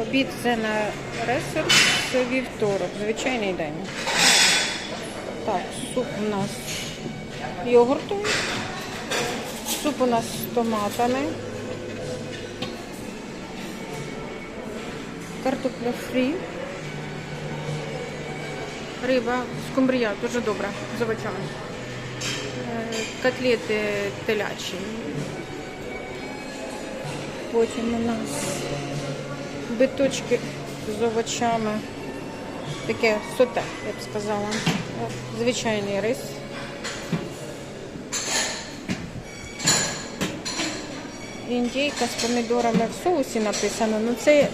Обід це на ресурс, це вівторок, звичайний день. Так, суп у нас йогуртовий. Суп у нас з томатами. Картопля фрі. Риба, скумбрія, дуже добра, з. Е, Котлети телячі. Потім у нас биточки з овочами. Таке соте, я б сказала. Звичайний рис. Індійка з помідорами в соусі написано. Ну це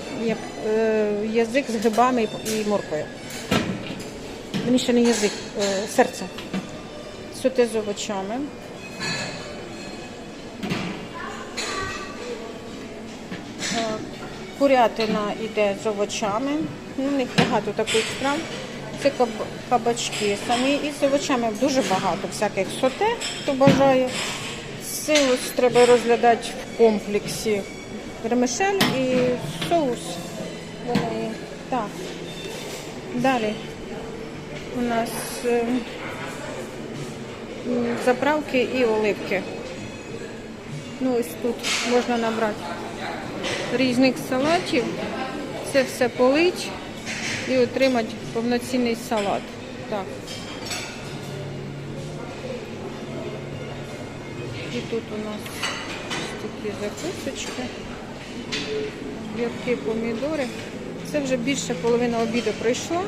е, язик з грибами і- моркою. Мені ще не язик, е, серце. Соте з овочами. Е, Курятина йде з овочами. Ну, У них багато таких страв. Це кабачки самі і з овочами дуже багато всяких соте, хто бажає. Це ось треба розглядати в комплексі. Вермишель і соус. Так. Далі у нас е, заправки і оливки. Ну, ось тут можна набрати різних салатів. Це все полить і отримати повноцінний салат. Так. І тут у нас такі закусочки, гіркі помідори. Це вже більше половина обіду пройшла.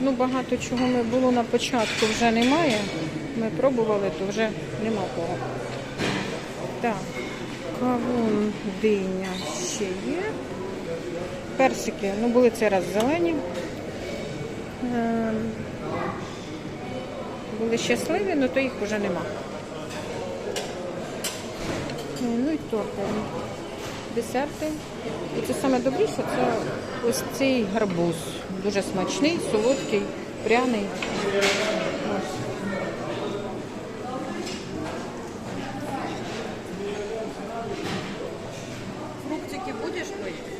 Ну, багато чого ми було на початку, вже немає. Ми пробували, то вже нема кого. Так, кавун, диня ще є. Персики, ну були цей раз зелені. Ем, Були щасливі, але то їх вже нема. Е, Ну і торти. Десерти. І це саме добріше, це ось цей гарбуз. Дуже смачний, солодкий, пряний. видишь, что есть?